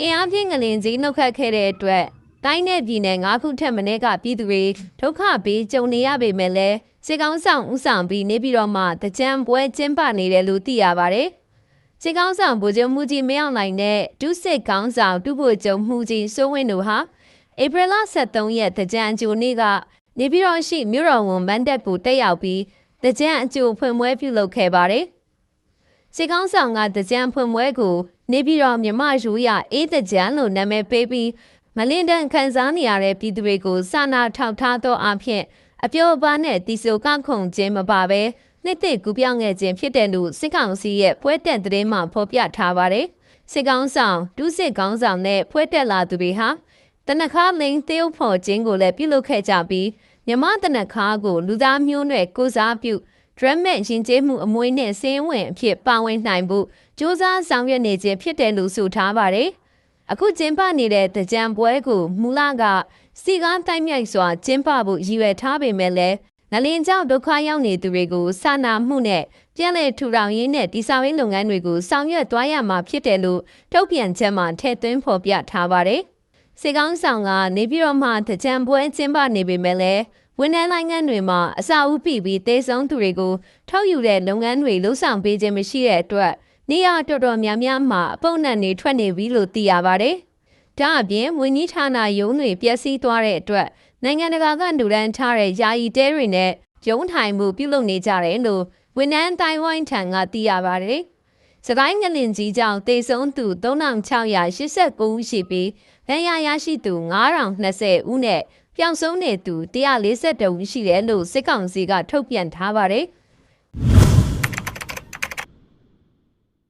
အားဖြင့်ငလင်ကြီးနှုတ်ခတ်ခဲ့တဲ့အတွက်တိုင်းနယ်ပြည်နယ်၅ခုထက်မနည်းကပြည်သူတွေဒုက္ခပေးကြုံနေရပေမဲ့လည်းစေကောင်းဆောင်ဥဆောင်ပြီးနေပြည်တော်မှာတကြံပွဲကျင်းပနေတယ်လို့သိရပါတယ်။စေကောင်းဆောင်ဗိုလ်ချုပ်မှုကြီးမင်းအောင်လှိုင်နဲ့ဒုစစ်ကောင်းဆောင်တူဗိုလ်ချုပ်မှုကြီးစိုးဝင်းတို့ဟာဧပြီလ23ရက်တကြံအကျိုးနေ့ကနေပြည်တော်ရှိမြို့တော်ဝန်မန်တက်ကိုတက်ရောက်ပြီးတကြံအကျိုးဖွင့်ပွဲပြုလုပ်ခဲ့ပါတယ်။စစ်ကောင်းဆောင်ကတကြံဖွင့်ပွဲကို နေပြည်တော်မြမရိုးရအေးတကြံလို့နာမည်ပေးပြီးမလင်းတန်ခန်းစားနေရတဲ့ပြည်သူတွေကိုစာနာထောက်ထားသောအဖြစ်အပြောအပါနဲ့တီဆိုကခုန်ခြင်းမပါဘဲနှစ်သိကူပြောင်းငယ်ခြင်းဖြစ်တယ်လို့စစ်ကောင်စီရဲ့ပွဲတက်သတင်းမှဖော်ပြထားပါတယ်စစ်ကောင်းဆောင်ဒုစစ်ကောင်းဆောင်နဲ့ပွဲတက်လာသူတွေဟာတနခါမင်းသေုပ်ဖော်ခြင်းကိုလည်းပြုလုပ်ခဲ့ကြပြီးမြမတနခါကိုလူသားမျိုးနွယ်ကိုစားပြု ဒရမတ်ရင်ကျေးမှုအမွေးနဲ့စင်းဝင်အဖြစ်ပါဝင်နိုင်ဖို့စ조사ဆောင်ရွက်နေခြင်းဖြစ်တယ်လို့ဆိုထားပါတယ်။အခုကျင်းပနေတဲ့တကြံပွဲကိုမူလကစီကားတိုက်မြိုက်စွာကျင်းပဖို့ရည်ရွယ်ထားပေမဲ့လည်းနလင်ကြောင့်ဒုက္ခရောက်နေသူတွေကိုစာနာမှုနဲ့ပြန်လည်ထူထောင်ရေးနဲ့တည်ဆောက်ရေးလုပ်ငန်းတွေကိုဆောင်ရွက်သွားရမှာဖြစ်တယ်လို့ထုတ်ပြန်ချက်မှာထည့်သွင်းဖော်ပြထားပါတယ်။စေကောင်းဆောင်ကနေပြည်တော်မှာတကြံပွဲကျင်းပနေပေမဲ့လည်း ဝန်ထမ်းနိုင်ငံတွေမှာအစာဥပိပြီးတေဆုံးသူတွေကိုထောက်ယူတဲ့လုပ်ငန်းတွေလှုပ်ဆောင်ပေးခြင်းမရှိတဲ့အတွက်နေရတော်တော်များများမှာအပုံနဲ့နေထွက်နေပြီလို့သိရပါတယ်။ဒါအပြင်ဝင်းကြီးဌာနရုံးတွေပျက်စီးသွားတဲ့အတွက်နိုင်ငံတကာကလူဒန်းထားတဲ့ယာယီတဲတွေနဲ့ရုံးထိုင်မှုပြုလုပ်နေကြတယ်လို့ဝန်ထမ်းတိုင်းဝိုင်းထံကသိရပါတယ်။စကိုင်းငလင်ကြီးကြောင့်တေဆုံးသူ3689ဦးရှိပြီးဗန်ရာရရှိသူ9020ဦးနဲ့ ပျောက်ဆုံးနေသူ142ဦးရှိတယ်လို့စစ်ကောင်စီကထုတ်ပြန်ထားပါတယ်။